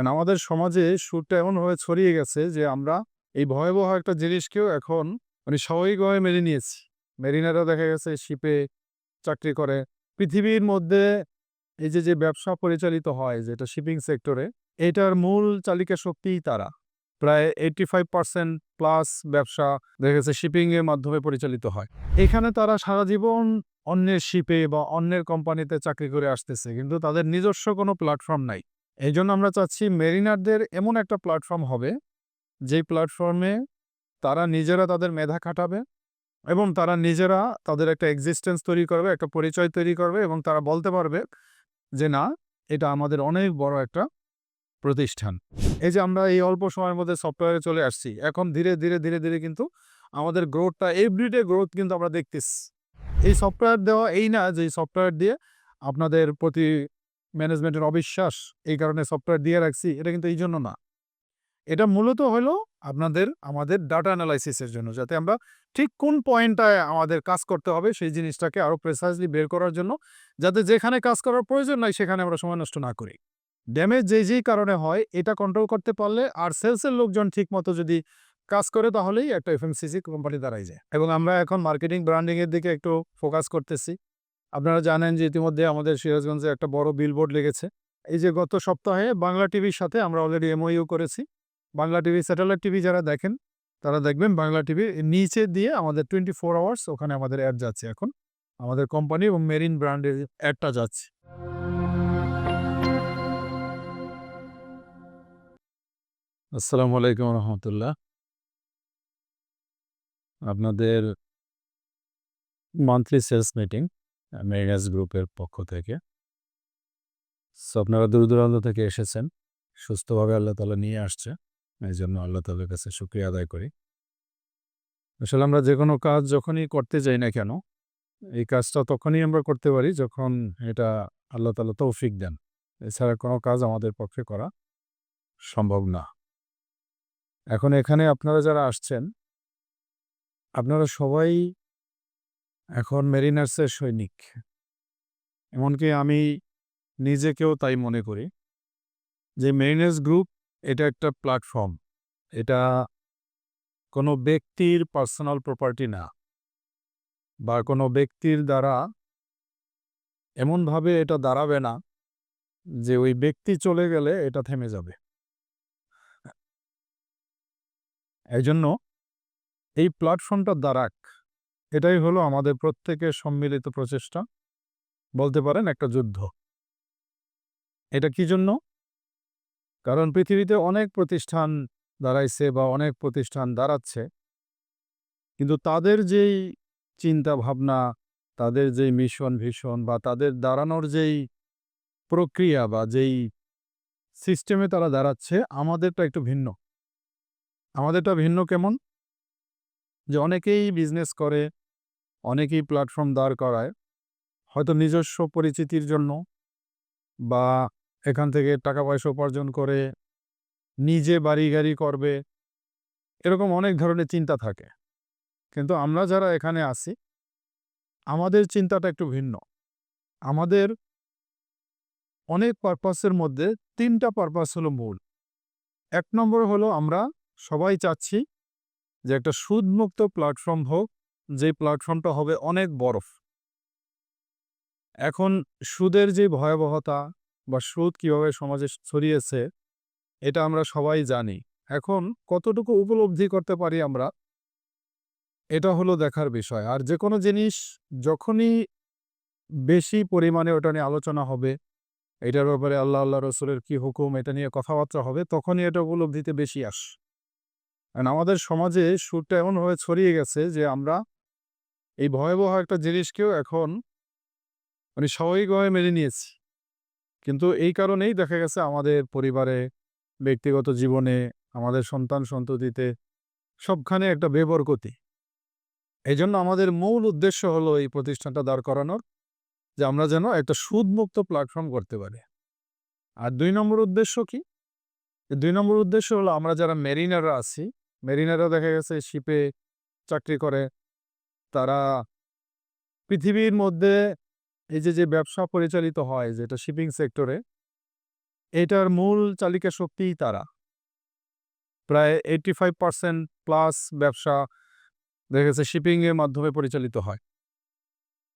And আমাদের সমাজে সুরটা এমনভাবে ছড়িয়ে গেছে যে আমরা এই ভয়াবহ একটা জিনিসকেও এখন মানে স্বাভাবিকভাবে মেনে নিয়েছি। মেরিনারা দেখা গেছে শিপে চাকরি করে। পৃথিবীর মধ্যে এই যে, যে ব্যবসা পরিচালিত হয় যেটা শিপিং সেক্টরে, এটার মূল চালিকা শক্তিই তারা। প্রায় 85% প্লাস ব্যবসা দেখা গেছে শিপিং এর মাধ্যমে পরিচালিত হয়। এখানে তারা সারা জীবন অন্যের শিপে বা অন্যের কোম্পানিতে চাকরি করে আসতেছে। কিন্তু তাদের নিজস্ব কোনো প্ল্যাটফর্ম নাই। এইজন্য আমরা চাচ্ছি মেরিনারদের এমন একটা প্ল্যাটফর্ম হবে, যেই প্ল্যাটফর্মে তারা নিজেরা তাদের মেধা খাটাবে এবং তারা নিজেরা তাদের একটা এক্সিস্টেন্স তৈরি করবে, একটা পরিচয় তৈরি করবে এবং তারা বলতে পারবে যে, "না, এটা আমাদের অনেক বড় একটা প্রতিষ্ঠান।" এই যে আমরা এই অল্প সময়ের মধ্যে সফটওয়্যারে চলে আসছি। এখন ধীরে, ধীরে, ধীরে, ধীরে কিন্তু আমাদের গ্রোথটা এভরিডে গ্রোথ কিন্তু আমরা দেখতেছি। এই সফটওয়্যার দেওয়া এই না যে এই সফটওয়্যার দিয়ে আপনাদের প্রতি ম্যানেজমেন্টের অবিশ্বাস, এই কারণে সফটওয়্যার দিয়ে রাখছি, এটা কিন্তু এই জন্য না। এটা মূলত হলো আপনাদের আমাদের ডাটা অ্যানালাইসিসের জন্য। যাতে আমরা ঠিক কোন পয়েন্টটায় আমাদের কাজ করতে হবে সেই জিনিসটাকে আরও প্রিসাইজলি বের করার জন্য, যাতে যেখানে কাজ করার প্রয়োজন নাই সেখানে আমরা সময় নষ্ট না করি। ড্যামেজ যেই, যেই কারণে হয় এটা কন্ট্রোল করতে পারলে আর সেলসের লোকজন ঠিকমতো যদি কাজ করে তাহলেই একটা এফএমসিজি কোম্পানি দাঁড়ায় যায়। এবং আমরা এখন মার্কেটিং ব্র্যান্ডিংয়ের দিকে একটু ফোকাস করতেছি। আপনারা জানেন যে ইতিমধ্যে আমাদের সিরাজগঞ্জে একটা বড় বিলবোর্ড লেগেছে। এই যে গত সপ্তাহে বাংলা টিভির সাথে আমরা অলরেডি এমওইউ করেছি। বাংলা টিভি, স্যাটেলাইট টিভি যারা দেখেন, তারা দেখবেন বাংলা টিভির নিচে দিয়ে আমাদের 24 আওয়ার্স ওখানে আমাদের অ্যাড যাচ্ছে এখন। আমাদের কোম্পানি এবং মেরিন ব্র্যান্ডের অ্যাডটা যাচ্ছে। আসসালামু আলাইকুম রহমতুল্লাহ। আপনাদের monthly sales meeting uh Mariners গ্রুপের পক্ষ থেকে। সো আপনারা দূর দূরান্ত থেকে এসেছেন। সুস্থভাবে আল্লাহ তাআলা নিয়ে আসছে। এইজন্য আল্লাহ তাআলার কাছে শুকরিয়া আদায় করি। আসলে আমরা যেকোনো কাজ যখনই করতে যাই না কেন, এই কাজটা তখনই আমরা করতে পারি যখন এটা আল্লাহ তাআলা তৌফিক দেন। এছাড়া কোনো কাজ আমাদের পক্ষে করা সম্ভব না। এখন এখানে আপনারা যারা আসছেন আপনারা সবাই এখন মেরিনার্সের সৈনিক। এমনকি আমি নিজেকেও তাই মনে করি। যে মেরিনার্স গ্রুপ এটা একটা প্ল্যাটফর্ম। এটা কোনো ব্যক্তির পার্সোনাল প্রপার্টি না। বা কোনো ব্যক্তির দ্বারা এমনভাবে এটা দাঁড়াবে না যে ওই ব্যক্তি চলে গেলে এটা থেমে যাবে। এই জন্য এই প্ল্যাটফর্মটা দাঁড়াক। এটাই হলো আমাদের প্রত্যেকের সম্মিলিত প্রচেষ্টা। বলতে পারেন একটা যুদ্ধ। এটা কি জন্য? কারণ পৃথিবীতে অনেক প্রতিষ্ঠান দাঁড়াইছে বা অনেক প্রতিষ্ঠান দাঁড়াচ্ছে। কিন্তু তাদের যেই চিন্তা ভাবনা, তাদের যেই মিশন ভিশন বা তাদের দাঁড়ানোর যেই প্রক্রিয়া বা যেই সিস্টেমে তারা দাঁড়াচ্ছে আমাদেরটা একটু ভিন্ন। আমাদেরটা ভিন্ন কেমন? যে অনেকেই বিজনেস করে, অনেকেই প্ল্যাটফর্ম দাঁড় করায়। হয়তো নিজস্ব পরিচিতির জন্য বা এখান থেকে টাকা পয়সা উপার্জন করে নিজে বাড়ি-গাড়ি করবে। এরকম অনেক ধরনের চিন্তা থাকে। কিন্তু আমরা যারা এখানে আছি, আমাদের চিন্তাটা একটু ভিন্ন। আমাদের অনেক পারপাসের মধ্যে তিনটা পারপাস হলো মূল। এক নম্বর হলো আমরা সবাই চাচ্ছি যে একটা সুদমুক্ত প্ল্যাটফর্ম হোক, যেই প্ল্যাটফর্মটা হবে অনেক বরফ এখন সুদের যে ভয়াবহতা বা সুদ কীভাবে সমাজে ছড়িয়েছে, এটা আমরা সবাই জানি। এখন কতটুকু উপলব্ধি করতে পারি আমরা এটা হলো দেখার বিষয়। আর যে কোনো জিনিস যখনই বেশি পরিমাণে ওটা নিয়ে আলোচনা হবে, এটার ব্যাপারে আল্লাহ, আল্লাহ রসুলের কি হুকুম এটা নিয়ে কথাবার্তা হবে, তখনই এটা উপলব্ধিতে বেশি আসে। কারণ আমাদের সমাজে সুদটা এমনভাবে ছড়িয়ে গেছে যে আমরা এই ভয়াবহ একটা জিনিসকেও এখন মানে স্বাভাবিকভাবে মেনে নিয়েছি। কিন্তু এই কারণেই দেখা গেছে আমাদের পরিবারে, ব্যক্তিগত জীবনে, আমাদের সন্তান-সন্ততিতে সবখানে একটা বেবরকতি। এই জন্য আমাদের মূল উদ্দেশ্য হলো এই প্রতিষ্ঠানটা দাঁড় করানোর, যে আমরা যেন একটা সুদমুক্ত প্ল্যাটফর্ম করতে পারি। আর দুই নম্বর উদ্দেশ্য কি? দুই নম্বর উদ্দেশ্য হলো আমরা যারা মেরিনাররা আছি, মেরিনাররা দেখা গেছে শিপে চাকরি করে। তারা পৃথিবীর মধ্যে এই যে, যে ব্যবসা পরিচালিত হয় যেটা শিপিং সেক্টরে, এটার মূল চালিকা শক্তিই তারা। প্রায় এইটি ফাইভ পার্সেন্ট প্লাস ব্যবসা দেখা গেছে শিপিংয়ের মাধ্যমে পরিচালিত হয়।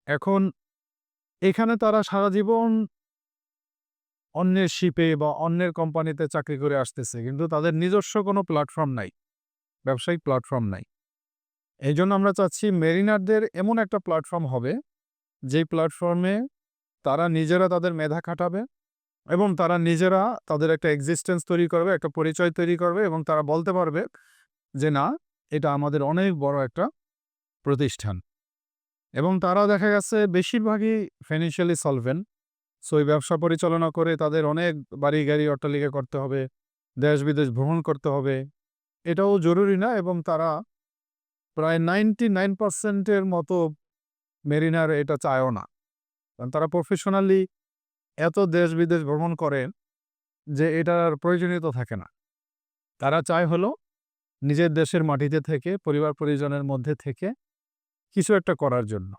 এখন এখানে তারা সারা জীবন অন্যের শিপে বা অন্যের কোম্পানিতে চাকরি করে আসতেছে কিন্তু তাদের নিজস্ব কোনো প্ল্যাটফর্ম নাই ব্যবসায়িক প্ল্যাটফর্ম নাই। এই জন্য আমরা চাচ্ছি মেরিনারদের এমন একটা প্ল্যাটফর্ম হবে, যেই প্ল্যাটফর্মে তারা নিজেরা তাদের মেধা খাটাবে এবং তারা নিজেরা তাদের একটা এক্সিস্টেন্স তৈরি করবে, একটা পরিচয় তৈরি করবে এবং তারা বলতে পারবে যে, না, এটা আমাদের অনেক বড় একটা প্রতিষ্ঠান। এবং তারা দেখা গেছে বেশিরভাগই ফিনান্সিয়ালি সলভেন্ট সো এই ব্যবসা পরিচালনা করে তাদের অনেক বাড়ি গাড়ি অট্টালিকা করতে হবে দেশ বিদেশ ভ্রমণ করতে হবে। এটাও জরুরি না এবং তারা প্রায় নাইনটি নাইন পার্সেন্টের মতো মেরিনার এটা চায়ও না। কারণ তারা প্রফেশনালি এত দেশ বিদেশ ভ্রমণ করেন যে এটার প্রয়োজনীয়তা থাকে না। তারা চায় হলো নিজের দেশের মাটিতে থেকে, পরিবার পরিজনের মধ্যে থেকে কিছু একটা করার জন্য।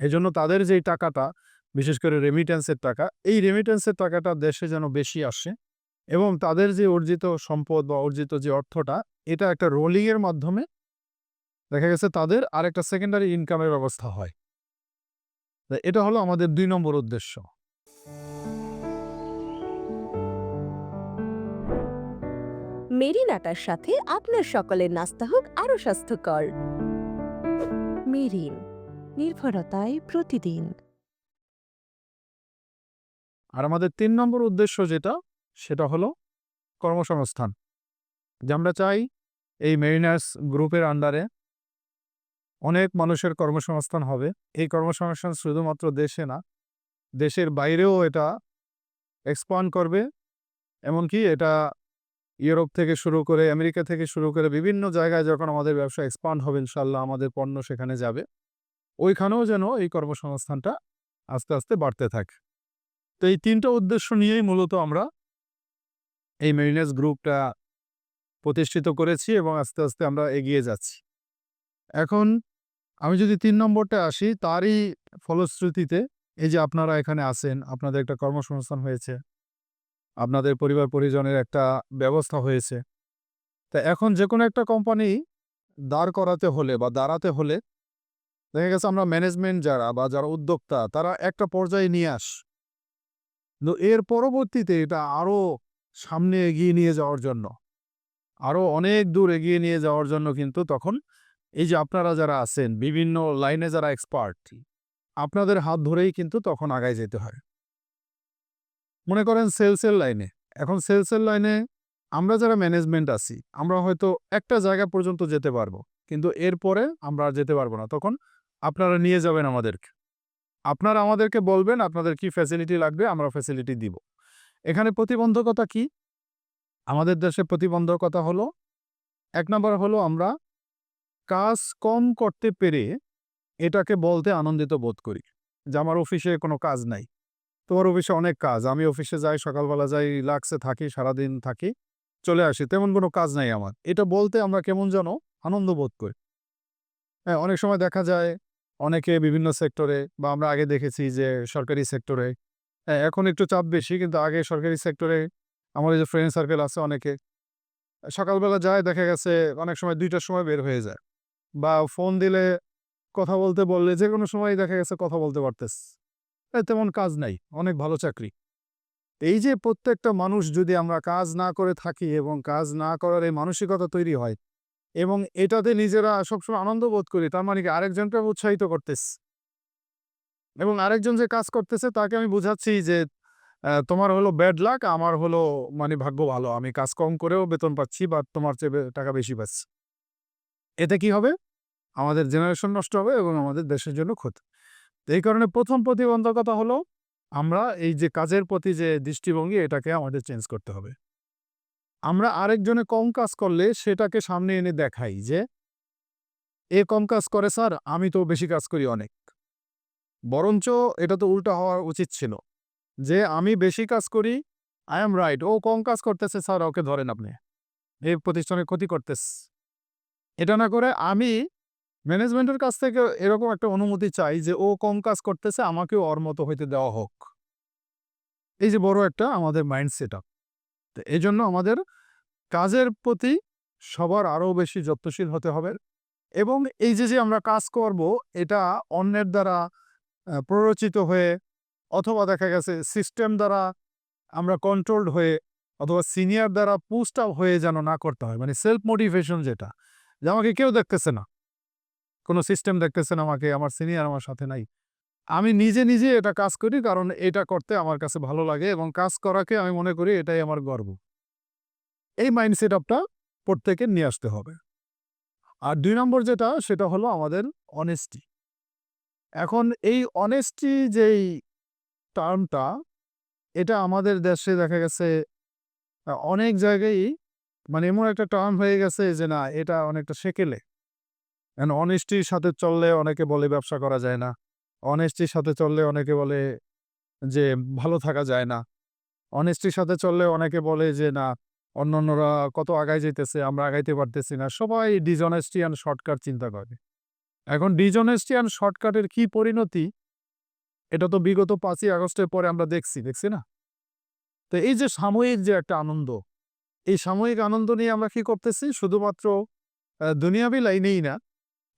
এই জন্য তাদের যেই টাকাটা, বিশেষ করে রেমিটেন্সের টাকা, এই রেমিটেন্সের টাকাটা দেশে যেন বেশি আসে এবং তাদের যে অর্জিত সম্পদ বা অর্জিত যে অর্থটা, এটা একটা রোলিংয়ের মাধ্যমে দেখা গেছে তাদের আরেকটা সেকেন্ডারি ইনকামের ব্যবস্থা হয়। এটা হলো আমাদের দুই নম্বর উদ্দেশ্য। মেরিনাটার সাথে আপনার সকলের নাস্তা হোক আরও স্বাস্থ্যকর। মেরিন নির্ভরতায় প্রতিদিন। আর আমাদের তিন নম্বর উদ্দেশ্য যেটা সেটা হলো কর্মসংস্থান। যে আমরা চাই এই মেরিনার্স গ্রুপের আন্ডারে অনেক মানুষের কর্মসংস্থান হবে। এই কর্মসংস্থান শুধুমাত্র দেশে না, দেশের বাইরেও এটা এক্সপান্ড করবে। এমনকি এটা ইউরোপ থেকে শুরু করে, আমেরিকা থেকে শুরু করে বিভিন্ন জায়গায় যখন আমাদের ব্যবসা এক্সপান্ড হবে ইনশাল্লাহ আমাদের পণ্য সেখানে যাবে। ওইখানেও যেন এই কর্মসংস্থানটা আস্তে আস্তে বাড়তে থাকে। তো এই তিনটা উদ্দেশ্য নিয়েই মূলত আমরা এই মেরিনার্স গ্রুপটা প্রতিষ্ঠিত করেছি এবং আস্তে আস্তে আমরা এগিয়ে যাচ্ছি। এখন আমি যদি তিন নম্বরটা আসি, তারই ফলশ্রুতিতে এই যে আপনারা এখানে আছেন, আপনাদের একটা কর্মসংস্থান হয়েছে, আপনাদের পরিবার পরিজনের একটা ব্যবস্থা হয়েছে। তা এখন যে কোনো একটা কোম্পানি দাঁড় করাতে হলে বা দাঁড়াতে হলে দেখা গেছে আমরা ম্যানেজমেন্ট যারা বা যারা উদ্যোক্তা, তারা একটা পর্যায়ে নিয়ে আস। তো এর পরবর্তীতে এটা আরও সামনে এগিয়ে নিয়ে যাওয়ার জন্য আরও অনেক দূর এগিয়ে নিয়ে যাওয়ার জন্য কিন্তু তখন এই যে আপনারা যারা আছেন, বিভিন্ন লাইনে যারা এক্সপার্ট আপনাদের হাত ধরেই কিন্তু তখন আগায় যেতে হয়। মনে করেন সেলসের লাইনে। এখন সেলসের লাইনে আমরা যারা ম্যানেজমেন্ট আছি, আমরা হয়তো একটা জায়গা পর্যন্ত যেতে পারব, কিন্তু এরপরে আমরা আর যেতে পারব না। তখন আপনারা নিয়ে যাবেন আমাদেরকে। আপনারা আমাদেরকে বলবেন আপনাদের কি ফ্যাসিলিটি লাগবে, আমরা ফ্যাসিলিটি দিব। এখানে প্রতিবন্ধকতা কি? আমাদের দেশে প্রতিবন্ধকতা হলো, এক নম্বর হলো আমরা কাজ কম করতে পেরে এটাকে বলতে আনন্দিত বোধ করি যে আমার অফিসে কোনো কাজ নাই। তোমার অফিসে অনেক কাজ, আমি অফিসে যাই, সকালবেলা যাই রিল্যাক্সে থাকি, সারাদিন থাকি, চলে আসি, তেমন কোনো কাজ নাই আমার। এটা বলতে আমরা কেমন যেন আনন্দ বোধ করি। হ্যাঁ অনেক সময় দেখা যায় অনেকে বিভিন্ন সেক্টরে বা আমরা আগে দেখেছি যে সরকারি সেক্টরে হ্যাঁ এখন একটু চাপ বেশি, কিন্তু আগে সরকারি সেক্টরে আমাদের যে ফ্রেন্ড সার্কেল আছে অনেকে, সকালবেলা যায়, দেখা গেছে অনেক সময় দুইটার সময় বের হয়ে যায়। বা ফোন দিলে কথা বলতে বললে যে কোনো সময় দেখা গেছে কথা বলতে পারতেস। তেমন কাজ নাই, অনেক ভালো চাকরি। এই যে প্রত্যেকটা মানুষ যদি আমরা কাজ না করে থাকি এবং কাজ না করার এই মানসিকতা তৈরি হয় এবং এটাতে নিজেরা সবসময় আনন্দ বোধ করি, তার মানে কি আরেকজনকে উৎসাহিত করতেছে এবং আরেকজন যে কাজ করতেছে তাকে আমি বুঝাচ্ছি যে তোমার হলো ব্যাড লাক আমার হলো মানে ভাগ্য ভালো, আমি কাজ কম করেও বেতন পাচ্ছি বা তোমার চেয়ে টাকা বেশি পাচ্ছি। এতে কি হবে? আমাদের জেনারেশন নষ্ট হবে এবং আমাদের দেশের জন্য ক্ষতি। এই কারণে প্রথম প্রতিবন্ধকতা হলো, আমরা এই যে কাজের প্রতি যে দৃষ্টিভঙ্গি, এটাকে আমাদের চেঞ্জ করতে হবে। আমরা আরেকজনে কম কাজ করলে সেটাকে সামনে এনে দেখাই যে, এ কম কাজ করে স্যার, আমি তো বেশি কাজ করি অনেক। বরঞ্চ এটা তো উল্টা হওয়া উচিত ছিল যে, আমি বেশি কাজ করি আই এম রাইট ও কম কাজ করতেছে স্যার, ওকে ধরেন আপনি। এই প্রতিষ্ঠানের ক্ষতি করতেছে। এটা না করে আমি ম্যানেজমেন্টের কাছ থেকে এরকম একটা অনুমতি চাই যে ও কম কাজ করতেছে, আমাকেও ওর মতো হইতে দেওয়া হোক। এই যে বড় একটা আমাদের মাইন্ড সেট আপ তো এই জন্য আমাদের কাজের প্রতি সবার আরও বেশি যত্নশীল হতে হবে এবং এই যে যে আমরা কাজ করব, এটা অন্যের দ্বারা প্ররোচিত হয়ে অথবা দেখা গেছে সিস্টেম দ্বারা আমরা কন্ট্রোলড হয়ে অথবা সিনিয়র দ্বারা পুস্ট আপ হয়ে যেন না করতে হয়। মানে সেলফ মোটিভেশন যেটা যে আমাকে কেউ দেখতেছে না। কোনো সিস্টেম দেখতেছে না, আমাকে, আমার সিনিয়র আমার সাথে নাই। আমি নিজে নিজে এটা কাজ করি কারণ এটা করতে আমার কাছে ভালো লাগে এবং কাজ করাকে আমি মনে করি এটাই আমার গর্ব। এই মাইন্ড সেট আপটা প্রত্যেকের নিয়ে আসতে হবে। আর দুই নম্বর যেটা, সেটা হলো আমাদের অনেস্টি এখন এই অনেস্টি যেই টার্মটা এটা আমাদের দেশে দেখা গেছে অনেক জায়গায় মানে এমন একটা টার্ম হয়ে গেছে যে না, এটা অনেকটা সেকেলে। অনেস্টির সাথে চললে অনেকে বলে ব্যবসা করা যায় না। অনেস্টির সাথে চললে অনেকে বলে যে ভালো থাকা যায় না। অনেস্টির সাথে চললে অনেকে বলে যে না, অন্যান্যরা কত আগায় যেতেছে আমরা আগাইতে পারতেছি না। সবাই ডিজনেস্টি অ্যান্ড শর্টকাট চিন্তা করে। এখন ডিজনেস্টি অ্যান্ড শর্টকাটের কি পরিণতি? এটা তো বিগত পাঁচই আগস্টের পরে আমরা দেখছি দেখছি না? তো এই যে সাময়িক যে একটা আনন্দ এই সাময়িক আনন্দ নিয়ে আমরা কি করতেছি? শুধুমাত্র দুনিয়াবি লাইনেই না,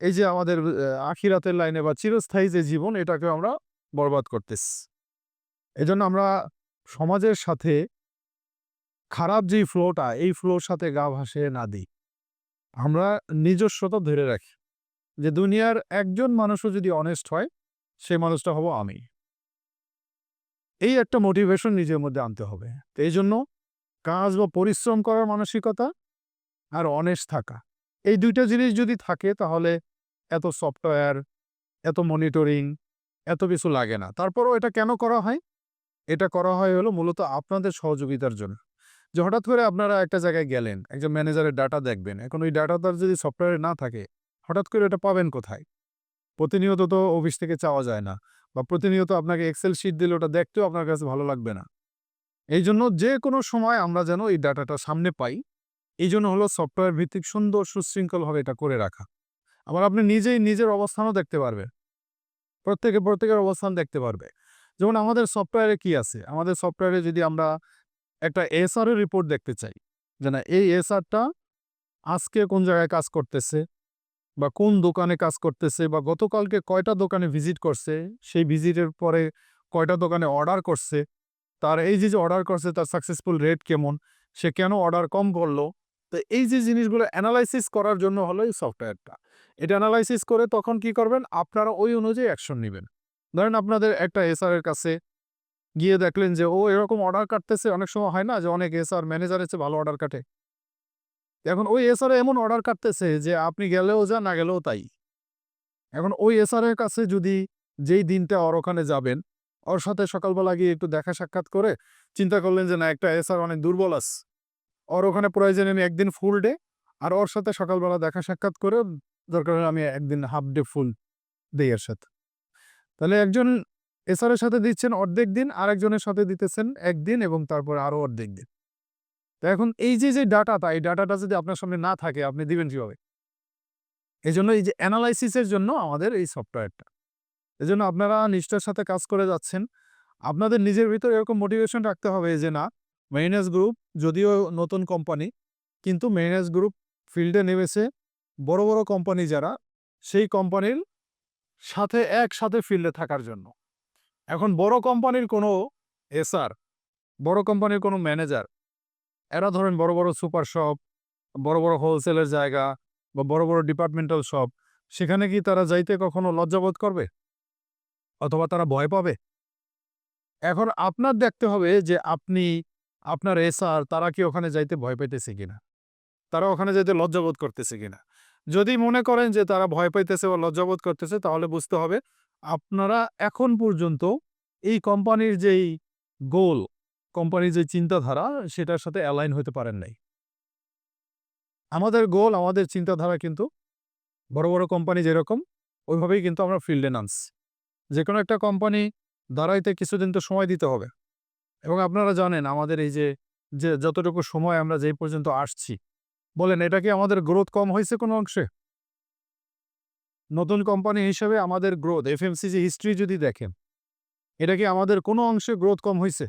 এই যে আমাদের আখিরাতের লাইনে বা চিরস্থায়ী যে জীবন এটাকে আমরা বরবাদ করতেছি। এজন্য আমরা সমাজের সাথে খারাপ যেই ফ্লোটা এই ফ্লোর সাথে গা ভাসে না দিই। আমরা নিজস্বতা ধরে রাখি যে দুনিয়ার একজন মানুষও যদি অনেস্ট হয়, সেই মানুষটা হব আমি। এই একটা মোটিভেশন নিজের মধ্যে আনতে হবে। তো এই জন্য কাজ বা পরিশ্রম করার মানসিকতা আর অনেস্ট থাকা। এই দুইটা জিনিস যদি থাকে তাহলে এত সফটওয়্যার এত মনিটরিং এত কিছু লাগে না। তারপরও এটা কেন করা হয়? এটা করা হয় হলো মূলত আপনাদের সহযোগিতার জন্য। যে হঠাৎ করে আপনারা একটা জায়গায় গেলেন, একজন ম্যানেজারের ডাটা দেখবেন, এখন ওই ডাটাটার যদি সফটওয়্যারে না থাকে, হঠাৎ করে এটা পাবেন কোথায়? প্রতিনিয়ত তো অফিস থেকে চাওয়া যায় না, বা প্রতিনিয়ত আপনাকে এক্সেল শিট দিলে ওটা দেখতেও আপনার কাছে ভালো লাগবে না। এই জন্য যে কোনো সময় আমরা যেন এই ডাটাটা সামনে পাই এই জন্য হলো সফটওয়্যার ভিত্তিক সুন্দর সুশৃঙ্খলভাবে এটা করে রাখা। আবার আপনি নিজেই নিজের অবস্থানও দেখতে পারবেন প্রত্যেকে প্রত্যেকের অবস্থান দেখতে পারবে। যেমন আমাদের সফটওয়্যারে কি আছে? আমাদের সফটওয়্যারে যদি আমরা একটা এসআর এর রিপোর্ট দেখতে চাই, যে না, এই এসআরটা আজকে কোন জায়গায় কাজ করতেছে, বা কোন দোকানে কাজ করতেছে, বা গতকালকে কয়টা দোকানে ভিজিট করছে, সেই ভিজিটের পরে কয়টা দোকানে অর্ডার করছে তার এই যে যে অর্ডার করছে, তার সাকসেসফুল রেট কেমন, সে কেন অর্ডার কম করল? তো এই যে, জিনিসগুলো অ্যানালাইসিস করার জন্য হলো এই সফটওয়্যারটা এটা অ্যানালাইসিস করে তখন কি করবেন? আপনারা ওই অনুযায়ী অ্যাকশন নেবেন। ধরেন আপনাদের একটা এসআর এর কাছে গিয়ে দেখলেন যে, ও এরকম অর্ডার কাটতেছে, অনেক সময় হয় না যে, অনেক এসআর ম্যানেজারের চেয়ে ভালো অর্ডার কাটে। এখন ওই এসআর এমন অর্ডার কাটতেছে যে, আপনি গেলেও যা না গেলেও তাই। এখন ওই এসআর এর কাছে যদি যেই দিনটা ওর ওখানে যাবেন ওর সাথে সকালবেলা গিয়ে একটু দেখা সাক্ষাৎ করে চিন্তা করলেন যে, না, একটা এসআর অনেক দুর্বল আছে ওর ওখানে প্রয়োজনে আমি একদিন ফুল ডে আর ওর সাথে সকালবেলা দেখা সাক্ষাৎ করে দরকার আমি একদিন হাফ ডে ফুল দেই এর সাথে। তাহলে একজন এসআর এর সাথে দিচ্ছেন অর্ধেক দিন আর একজনের সাথে দিতেছেন একদিন এবং তারপর আরও অর্ধেক দিন। তো এখন এই যে যে ডাটাটা এই ডাটাটা যদি আপনার সামনে না থাকে, আপনি দিবেন কীভাবে? এই জন্য এই যে অ্যানালাইসিসের জন্য আমাদের এই সফটওয়্যারটা এই জন্য আপনারা নিষ্ঠার সাথে কাজ করে যাচ্ছেন। আপনাদের নিজের ভিতরে এরকম মোটিভেশন রাখতে হবে যে না মেরিনাস গ্রুপ যদিও নতুন কোম্পানি কিন্তু মেরিনাস গ্রুপ ফিল্ডে নেমেছে বড় বড় কোম্পানি যারা, সেই কোম্পানির সাথে একসাথে ফিল্ডে থাকার জন্য। এখন বড় কোম্পানির কোনো এসআর বড় কোম্পানির কোনো ম্যানেজার এরা ধরেন বড় বড় সুপার শপ বড় বড় হোলসেলের জায়গা বা বড় বড় ডিপার্টমেন্টাল শপ সেখানে কি তারা যাইতে কখনো লজ্জাবোধ করবে? অথবা তারা ভয় পাবে। এখন আপনার দেখতে হবে যে আপনি, আপনার এসআর তারা কি ওখানে যাইতে ভয় পাইতেছে কিনা? তারা ওখানে যাইতে লজ্জাবোধ করতেছে কিনা? যদি মনে করেন যে তারা ভয় পাইতেছে বা লজ্জাবোধ করতেছে, তাহলে বুঝতে হবে আপনারা এখন পর্যন্ত এই কোম্পানির যেই গোল, কোম্পানির যে চিন্তাধারা, সেটার সাথে অ্যালাইন হতে পারেন নাই। আমাদের গোল, আমাদের চিন্তাধারা কিন্তু বড় বড় কোম্পানি যেরকম, ওইভাবেই কিন্তু আমরা ফিল্ডে নামছি। যে কোনো একটা কোম্পানি দাঁড়াইতে কিছুদিন তো সময় দিতে হবে। এবং আপনারা জানেন আমাদের এই যে যে যতটুকু সময় আমরা যেই পর্যন্ত আসছি, বলেন এটা কি আমাদের গ্রোথ কম হয়েছে কোনো অংশে? নতুন কোম্পানি হিসেবে আমাদের গ্রোথ এফ এফএমসিজি হিস্ট্রি যদি দেখেন, এটা কি আমাদের কোনো অংশে গ্রোথ কম হয়েছে?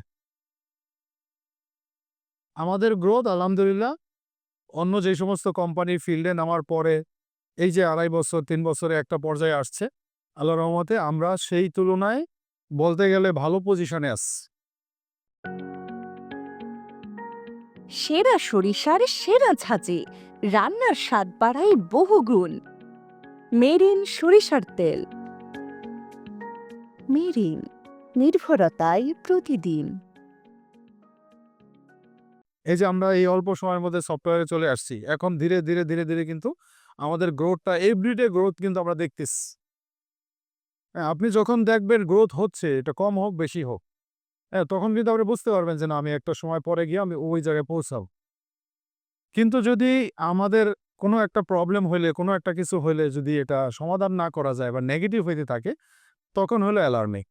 আমাদের গ্রোথ আলহামদুলিল্লাহ অন্য যে সমস্ত কোম্পানি ফিল্ডে নামার পরে, এই যে আড়াই বছর, তিন বছরে একটা পর্যায়ে আসছে। আল্লাহ রহমতে আমরা সেই তুলনায় বলতে গেলে ভালো পজিশনে আছি। সেরা সরিষার সেরা ঝাঁঝি রান্নার স্বাদ বাড়ায় বহুগুণ মেরিন সরিষার তেল। মেরিন নির্ভরতায় প্রতিদিন। এই যে আমরা এই অল্প সময়ের মধ্যে সফটওয়্যারে চলে আসছি এখন ধীরে ধীরে ধীরে ধীরে কিন্তু আমাদের গ্রোথটা এভরিডে গ্রোথ কিন্তু আমরা দেখতেছি। আপনি যখন দেখবেন গ্রোথ হচ্ছে, এটা কম হোক, বেশি হোক। হ্যাঁ তখন কিন্তু আপনি বুঝতে পারবেন যে না, আমি একটা সময় পরে গিয়ে আমি ওই জায়গায় পৌঁছাব। কিন্তু যদি আমাদের কোনো একটা প্রবলেম হইলে কোনো একটা কিছু হইলে যদি এটা সমাধান না করা যায় বা নেগেটিভ হইতে থাকে, তখন হলো অ্যালার্মিং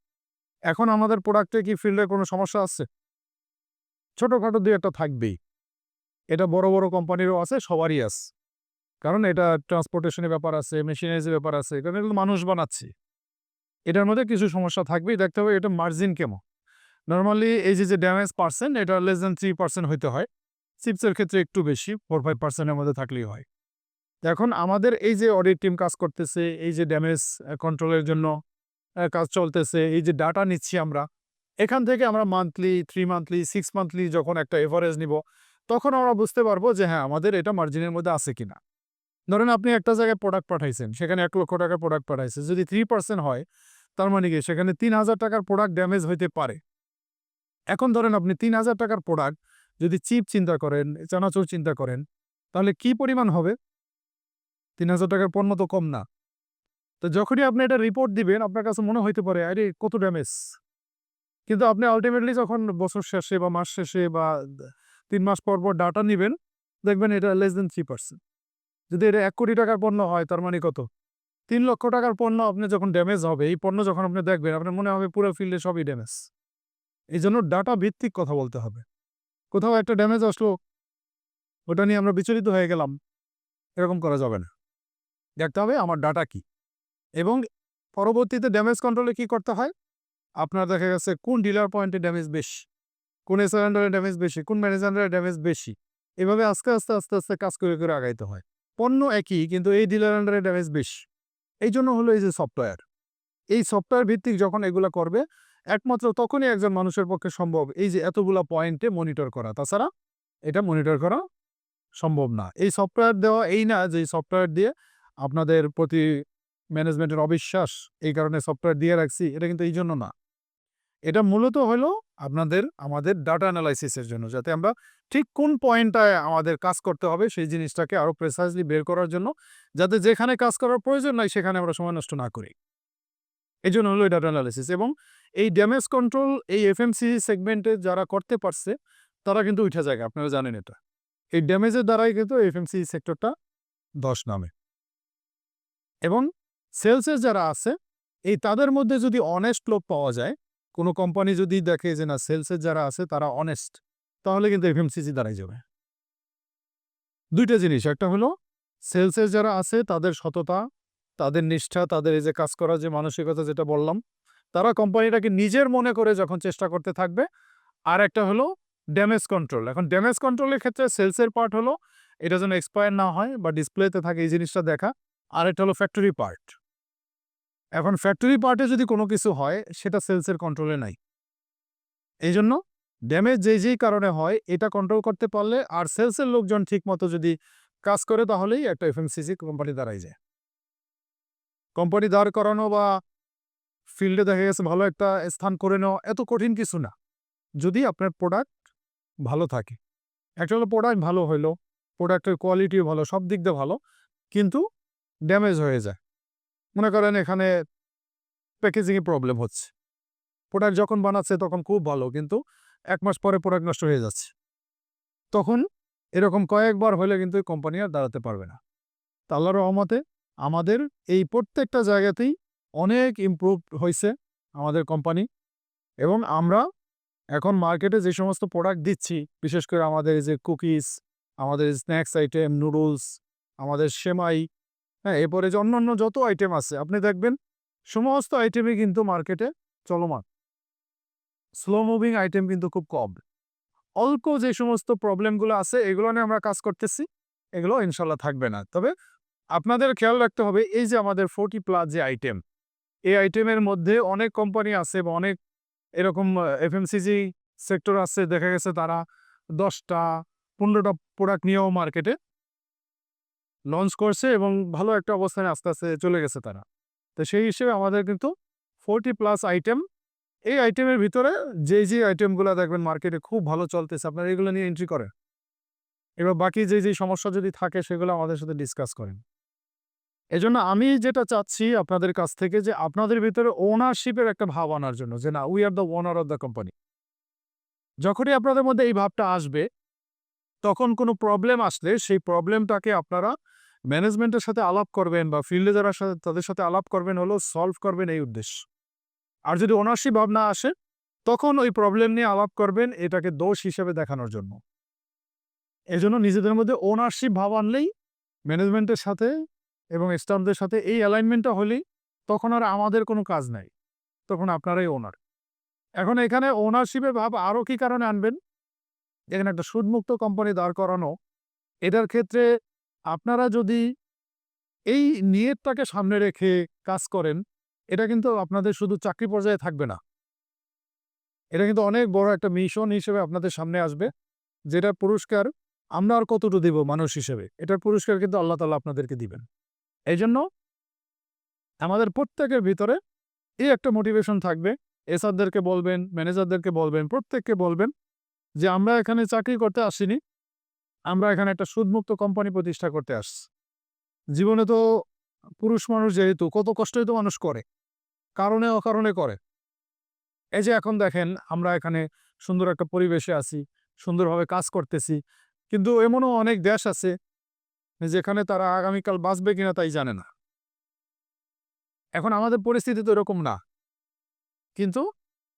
এখন আমাদের প্রোডাক্টে কি ফিল্ডে কোনো সমস্যা আছে? ছোটোখাটো দুই একটা থাকবেই। এটা বড় বড় কোম্পানিরও আছে, সবারই আছে। কারণ এটা ট্রান্সপোর্টেশনের ব্যাপার আছে মেশিনারিজের ব্যাপার আছে, কারণ এগুলো মানুষ বানাচ্ছে। এটার মধ্যে কিছু সমস্যা থাকবেই। দেখতে হবে এটা মার্জিন কেমন। নর্মালি এই যে যে ড্যামেজ পার্সেন্ট এটা লেস দেন থ্রি পার্সেন্ট হইতে হয়। চিপসের ক্ষেত্রে একটু বেশি ফোর ফাইভ পার্সেন্টের মধ্যে থাকলেই হয়। এখন আমাদের এই যে অডিট টিম কাজ করতেছে, এই যে ড্যামেজ কন্ট্রোলের জন্য কাজ চলতেছে, এই যে ডাটা নিচ্ছি আমরা, এখান থেকে আমরা monthly three monthly six monthly যখন একটা এভারেজ নিব, তখন আমরা বুঝতে পারব যে হ্যাঁ আমাদের এটা মার্জিনের মধ্যে আছে কিনা। ধরেন আপনি একটা জায়গায় প্রোডাক্ট পাঠাইছেন, সেখানে এক লক্ষ টাকার প্রোডাক্ট পাঠাইছে, যদি থ্রি পার্সেন্ট হয় তার মানে কি? সেখানে তিন হাজার টাকার প্রোডাক্ট ড্যামেজ হইতে পারে। এখন ধরেন আপনি তিন হাজার টাকার প্রোডাক্ট যদি চিপ চিন্তা করেন, চানাচুর চিন্তা করেন, তাহলে কি পরিমাণ হবে? তিন হাজার টাকার পণ্য তো কম না। তো যখনই আপনি এটা রিপোর্ট দিবেন, আপনার কাছে মনে হইতে পারে, আরে, কত ড্যামেজ কিন্তু আপনি আলটিমেটলি যখন বছর শেষে বা মাস শেষে বা তিন মাস পর পর ডাটা নেবেন, দেখবেন এটা লেস দেন থ্রি পার্সেন্ট যদি এটা এক কোটি টাকার পণ্য হয়, তার মানে কত? তিন লক্ষ টাকার পণ্য আপনি যখন ড্যামেজ হবে, এই পণ্য যখন আপনি দেখবেন, আপনার মনে হবে পুরো ফিল্ডে সবই ড্যামেজ এই জন্য ডাটা ভিত্তিক কথা বলতে হবে। কোথাও একটা ড্যামেজ আসলো, ওটা নিয়ে আমরা বিচলিত হয়ে গেলাম, এরকম করা যাবে না। দেখতে হবে আমার ডাটা কি। এবং পরবর্তীতে ড্যামেজ কন্ট্রোলে কি করতে হয়? আপনার দেখা গেছে কোন ডিলার পয়েন্টে ড্যামেজ বেশি, কোন এসআরেন্ডারে ড্যামেজ বেশি, কোন ম্যানেজারের ড্যামেজ বেশি, এভাবে আস্তে আস্তে আস্তে আস্তে কাজ করে করে আগাইতে হয়। পণ্য একই, কিন্তু এই ডিলার আন্ডারে ড্যামেজ বেশি। এই জন্য হলো এই যে সফটওয়্যার। এই সফটওয়্যার ভিত্তিক যখন এগুলো করবে, একমাত্র তখনই একজন মানুষের পক্ষে সম্ভব এই যে এতগুলো পয়েন্টে মনিটর করা। তাছাড়া এটা মনিটর করা সম্ভব না। এই সফটওয়্যার দেওয়া এই না যে সফটওয়্যার দিয়ে আপনাদের প্রতি ম্যানেজমেন্টের অবিশ্বাস এই কারণে সফটওয়্যার দিয়ে রাখছি, এটা কিন্তু এই জন্য না। এটা মূলত হলো আপনাদের, আমাদের ডাটা অ্যানালাইসিসের জন্য। যাতে আমরা ঠিক কোন পয়েন্টটায় আমাদের কাজ করতে হবে, সেই জিনিসটাকে আরও প্রেসাইজলি বের করার জন্য। যাতে যেখানে কাজ করার প্রয়োজন নাই, সেখানে আমরা সময় নষ্ট না করি। এই জন্য হলো ডাটা অ্যানালাইসিস এবং এই ড্যামেজ কন্ট্রোল এই এফএমসি সেগমেন্টে যারা করতে পারছে, তারা কিন্তু উঠে যায়, আপনারা জানেন এটা। এই ড্যামেজের দ্বারাই কিন্তু এফএমসি সেক্টরটা দশ নামে। এবং সেলসের যারা আছে, এই তাদের মধ্যে যদি অনেস্ট লোক পাওয়া যায় কোনো কোম্পানি যদি দেখে যে না সেলসের যারা আছে তারা অনেস্ট তাহলে কিন্তু এফএমসিসি দাঁড়াই যাবে। দুইটা জিনিস, একটা হলো সেলসের যারা আছে তাদের সততা, তাদের নিষ্ঠা, তাদের এই যে কাজ করার যে মানসিকতা যেটা বললাম, তারা কোম্পানিটাকে নিজের মনে করে যখন চেষ্টা করতে থাকবে। আর একটা হলো ড্যামেজ কন্ট্রোল এখন ড্যামেজ কন্ট্রোলের ক্ষেত্রে সেলসের পার্ট হলো, এটা যেন এক্সপায়ার না হয় বা ডিসপ্লেতে থাকে এই জিনিসটা দেখা। আর একটা হলো ফ্যাক্টরি পার্ট এখন ফ্যাক্টরি পার্টে যদি কোনো কিছু হয়, সেটা সেলসের কন্ট্রোলে নাই। এই জন্য ড্যামেজ যেই যেই কারণে হয়, এটা কন্ট্রোল করতে পারলে আর সেলসের লোকজন ঠিক মতো যদি কাজ করে, তাহলেই একটা এফ এফএমসিসি কোম্পানি দাঁড়াই যায়। কোম্পানি দাঁড় করানো বা ফিল্ডে দেখা গেছে ভালো একটা স্থান করে নেওয়া, এত কঠিন কিছু না। যদি আপনার প্রোডাক্ট ভালো থাকে। একটা হলো প্রোডাক্ট ভালো হইল প্রোডাক্টের কোয়ালিটিও ভালো, সব দিক দিয়ে ভালো, কিন্তু ড্যামেজ হয়ে যায়। মনে করেন এখানে প্যাকেজিংয়ে প্রবলেম হচ্ছে। প্রোডাক্ট যখন বানাচ্ছে তখন খুব ভালো, কিন্তু এক মাস পরে প্রোডাক্ট নষ্ট হয়ে যাচ্ছে। তখন এরকম কয়েকবার হলে কিন্তু কোম্পানি আর দাঁড়াতে পারবে না। তা রহমতে আমাদের এই প্রত্যেকটা জায়গাতেই অনেক ইমপ্রুভ হয়েছে আমাদের কোম্পানি এবং আমরা এখন মার্কেটে যে সমস্ত প্রোডাক্ট দিচ্ছি, বিশেষ করে আমাদের যে কুকিজ আমাদের স্ন্যাক্স আইটেম নুডলস আমাদের সেমাই হ্যাঁ এরপরে যে অন্যান্য যত আইটেম আছে, আপনি দেখবেন সমস্ত আইটেমই কিন্তু মার্কেটে চলমান। স্লো মুভিং আইটেম কিন্তু খুব কম। অল্প যে সমস্ত প্রবলেমগুলো আছে, এগুলো নিয়ে আমরা কাজ করতেছি, এগুলো ইনশাল্লাহ থাকবে না। তবে আপনাদের খেয়াল রাখতে হবে, এই যে আমাদের ফোর্টি প্লাস যে আইটেম এই আইটেমের মধ্যে অনেক কোম্পানি আছে বা অনেক এরকম এফএমসিজি সেক্টর আছে, দেখা গেছে তারা দশটা, পনেরোটা প্রোডাক্ট নিয়েও মার্কেটে লঞ্চ করছে এবং ভালো একটা অবস্থানে আস্তে আস্তে চলে গেছে তারা। তো সেই হিসেবে আমাদের কিন্তু ফোরটি প্লাস আইটেম এই আইটেমের ভিতরে যে যে আইটেমগুলো দেখবেন মার্কেটে খুব ভালো চলতেছে, আপনারা এগুলো নিয়ে এন্ট্রি করেন। এবার বাকি যে যে সমস্যা যদি থাকে, সেগুলো আমাদের সাথে ডিসকাস করেন। এজন্য আমি যেটা চাচ্ছি আপনাদের কাছ থেকে যে আপনাদের ভিতরে ওনারশিপের একটা ভাব আনার জন্য, যে না we are the owner of the company যখনই আপনাদের মধ্যে এই ভাবটা আসবে, তখন কোনো প্রবলেম আসলে সেই প্রবলেমটাকে আপনারা ম্যানেজমেন্টের সাথে আলাপ করবেন বা ফিল্ডে যারা তাদের সাথে আলাপ করবেন হলো সলভ করবেন এই উদ্দেশ্য। আর যদি ওনারশিপ ভাবনা আসে, তখন ওই প্রবলেম নিয়ে আলাপ করবেন এটাকে দোষ হিসেবে দেখানোর জন্য। এজন্য নিজেদের মধ্যে ওনারশিপ ভাব আনলেই ম্যানেজমেন্টের সাথে এবং স্টাফদের সাথে এই অ্যালাইনমেন্টটা হলেই তখন আর আমাদের কোনো কাজ নাই। তখন আপনারাই ওনার এখন এখানে ওনারশিপের ভাব আরও কি কারণে আনবেন? এখানে একটা সুদমুক্ত কোম্পানি দাঁড় করানো, এটার ক্ষেত্রে আপনারা যদি এই নিয়তটাকে সামনে রেখে কাজ করেন, এটা কিন্তু আপনাদের শুধু চাকরি পর্যায়ে থাকবে না। এটা কিন্তু অনেক বড় একটা মিশন হিসেবে আপনাদের সামনে আসবে যেটা পুরস্কার আমরা আর কতটুকু দিব মানুষ হিসেবে, এটার পুরস্কার কিন্তু আল্লাহ তালা আপনাদেরকে দিবেন। এই জন্য আমাদের প্রত্যেকের ভিতরে এই একটা মোটিভেশন থাকবে। এসআরদেরকে বলবেন ম্যানেজারদেরকে বলবেন, প্রত্যেককে বলবেন যে, আমরা এখানে চাকরি করতে আসিনি আমরা এখানে একটা সুদমুক্ত কোম্পানি প্রতিষ্ঠা করতে আসছি। জীবনে তো পুরুষ মানুষ যেহেতু, কত কষ্টই তো মানুষ করে, কারণে অকারণে করে। এই যে এখন দেখেন, আমরা এখানে সুন্দর একটা পরিবেশে আছি, সুন্দরভাবে কাজ করতেছি, কিন্তু এমনও অনেক দেশ আছে, যেখানে তারা আগামীকাল বাঁচবে কিনা তাই জানে না। এখন আমাদের পরিস্থিতি তো এরকম না, কিন্তু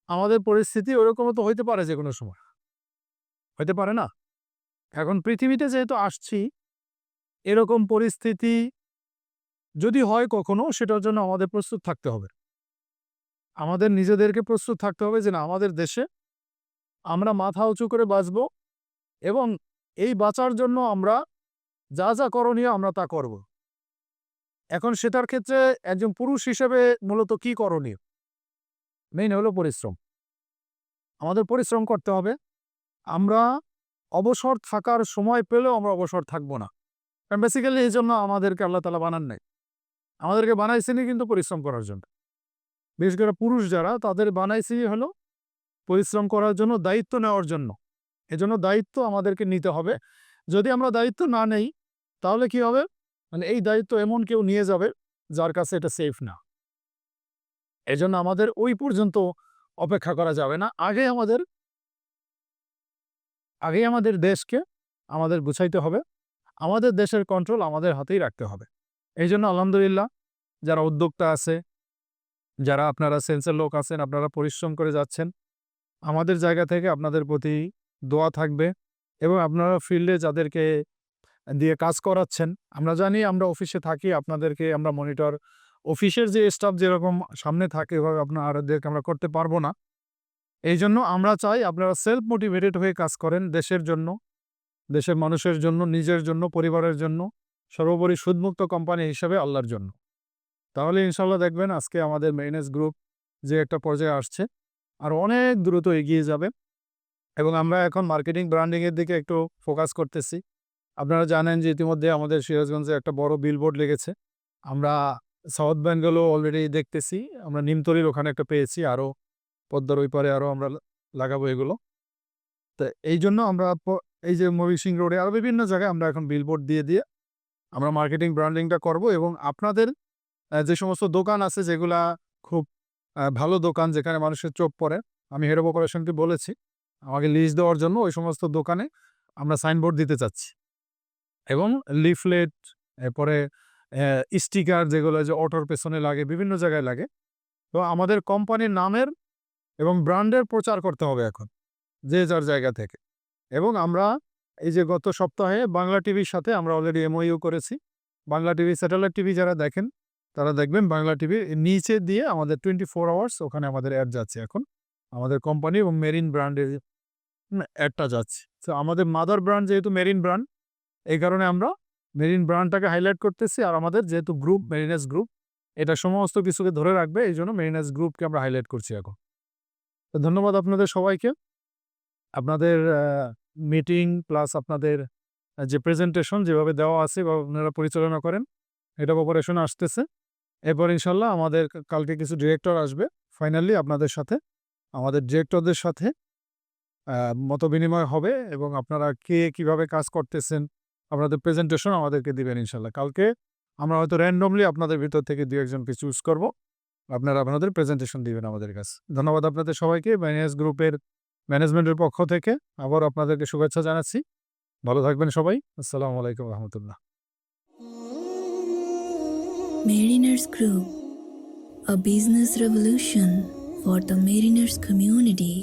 আমাদের পরিস্থিতি ওরকমও তো হইতে পারে যে কোনো সময়। হইতে পারে না? এখন পৃথিবীতে যেহেতু আসছি, এরকম পরিস্থিতি যদি হয় কখনো, সেটার জন্য আমাদের প্রস্তুত থাকতে হবে। আমাদের নিজেদেরকে প্রস্তুত থাকতে হবে যে না, আমাদের দেশে আমরা মাথা উঁচু করে বাঁচব এবং এই বাঁচার জন্য আমরা যা যা করণীয় আমরা তা করব। এখন সেটার ক্ষেত্রে একজন পুরুষ হিসেবে মূলত কি করণীয়? মেইন হলো পরিশ্রম। আমাদের পরিশ্রম করতে হবে। আমরা অবসর থাকার সময় পেলেও আমরা অবসর থাকব না। কারণ বেসিক্যালি এই জন্য আমাদেরকে আল্লাহ তালা বানান নাই। আমাদেরকে বানাইছেনই কিন্তু পরিশ্রম করার জন্য। বিশেষ করে পুরুষ যারা, তাদের বানাইছি হলো পরিশ্রম করার জন্য, দায়িত্ব নেওয়ার জন্য। এজন্য দায়িত্ব আমাদেরকে নিতে হবে। যদি আমরা দায়িত্ব না নেই, তাহলে কি হবে? মানে এই দায়িত্ব এমন কেউ নিয়ে যাবে, যার কাছে এটা সেফ না। এজন্য আমাদের ওই পর্যন্ত অপেক্ষা করা যাবে না। আগে আমাদের আগেই আমাদের দেশকে আমাদের বুঝাইতে হবে। আমাদের দেশের কন্ট্রোল আমাদের হাতেই রাখতে হবে। এই জন্য আলহামদুলিল্লাহ যারা উদ্যোক্তা আছে, যারা আপনারা সেন্সের লোক আছেন, আপনারা পরিশ্রম করে যাচ্ছেন, আমাদের জায়গা থেকে আপনাদের প্রতি দোয়া থাকবে এবং আপনারা ফিল্ডে যাদেরকে দিয়ে কাজ করাচ্ছেন, আমরা জানি আমরা অফিসে থাকি, আপনাদেরকে আমরা মনিটর অফিসের যে স্টাফ যেরকম সামনে থাকে এভাবে আপনাদেরকে আমরা করতে পারব না। এই জন্য আমরা চাই আপনারা সেলফ মোটিভেটেড হয়ে কাজ করেন দেশের জন্য, দেশের মানুষের জন্য, নিজের জন্য, পরিবারের জন্য, সর্বোপরি সুদমুক্ত কোম্পানি হিসাবে আল্লাহর জন্য। তাহলে ইনশাল্লাহ দেখবেন আজকে আমাদের মেইনেস গ্রুপ যে একটা পর্যায়ে আসছে, আর অনেক দ্রুত এগিয়ে যাবে। এবং আমরা এখন মার্কেটিং ব্র্যান্ডিংয়ের দিকে একটু ফোকাস করতেছি। আপনারা জানেন যে ইতিমধ্যে আমাদের সিরাজগঞ্জে একটা বড় বিলবোর্ড লেগেছে। আমরা সাউথ বেঙ্গলও অলরেডি দেখতেছি, আমরা নিমতলির ওখানে একটা পেয়েছি, আরও পদ্মার ওই পারে আরও আমরা লাগাবো এগুলো। তো এই জন্য আমরা এই যে ময়ূর রোডে আরও বিভিন্ন জায়গায় আমরা এখন বিলবোর্ড দিয়ে দিয়ে আমরা মার্কেটিং ব্র্যান্ডিংটা করব এবং আপনাদের যে সমস্ত দোকান আছে যেগুলা খুব ভালো দোকান যেখানে মানুষের চোখ পড়ে, আমি হেরো কর্পোরেশনকে বলেছি, আমাকে লিস্ট দেওয়ার জন্য ওই সমস্ত দোকানে আমরা সাইনবোর্ড দিতে চাচ্ছি। এবং লিফলেট এরপরে স্টিকার যেগুলো যে অটোর পেছনে লাগে, বিভিন্ন জায়গায় লাগে। তো আমাদের কোম্পানির নামের এবং ব্র্যান্ডের প্রচার করতে হবে এখন, যে যার জায়গা থেকে। এবং আমরা এই যে গত সপ্তাহে বাংলা টিভির সাথে আমরা অলরেডি এমওইউ করেছি। বাংলা টিভি স্যাটেলাইট টিভি যারা দেখেন, তারা দেখবেন বাংলা টিভি নিচে দিয়ে আমাদের টোয়েন্টি ফোর আওয়ার্স ওখানে আমাদের অ্যাড যাচ্ছে এখন। আমাদের কোম্পানি এবং মেরিন ব্র্যান্ডের অ্যাডটা যাচ্ছে। তো আমাদের মাদার ব্র্যান্ড যেহেতু মেরিন ব্র্যান্ড এই কারণে আমরা মেরিন ব্র্যান্ডটাকে হাইলাইট করতেছি আর আমাদের যেহেতু গ্রুপ মেরিনাস গ্রুপ এটা সমস্ত কিছুকে ধরে রাখবে, এই জন্য মেরিনাস গ্রুপকে আমরা হাইলাইট করছি এখন। তো ধন্যবাদ আপনাদের সবাইকে। আপনাদের মিটিং প্লাস আপনাদের যে প্রেজেন্টেশন যেভাবে দেওয়া আছে বা আপনারা পরিচালনা করেন, এটা অপারেশনে আসতেছে। এরপর ইনশাল্লাহ আমাদের কালকে কিছু ডিরেক্টর আসবে। ফাইনালি আপনাদের সাথে, আমাদের ডিরেক্টরদের সাথে মত বিনিময় হবে এবং আপনারা কে কীভাবে কাজ করতেছেন, আপনাদের প্রেজেন্টেশন আমাদেরকে দিবেন ইনশাল্লাহ। কালকে আমরা হয়তো র্যান্ডমলি আপনাদের ভিতর থেকে দু একজনকে চুজ করব। আপনারা আপনাদের প্রেজেন্টেশন দিবেন আমাদের কাছে। ধন্যবাদ আপনাদের সবাইকে ম্যানেজ গ্রুপের ম্যানেজমেন্টের পক্ষ থেকে। আবার আপনাদেরকে শুভেচ্ছা জানাচ্ছি। ভালো থাকবেন সবাই। আসসালামু আলাইকুম রহমতুল্লাহ। Mariners Group, a business revolution for the mariners community.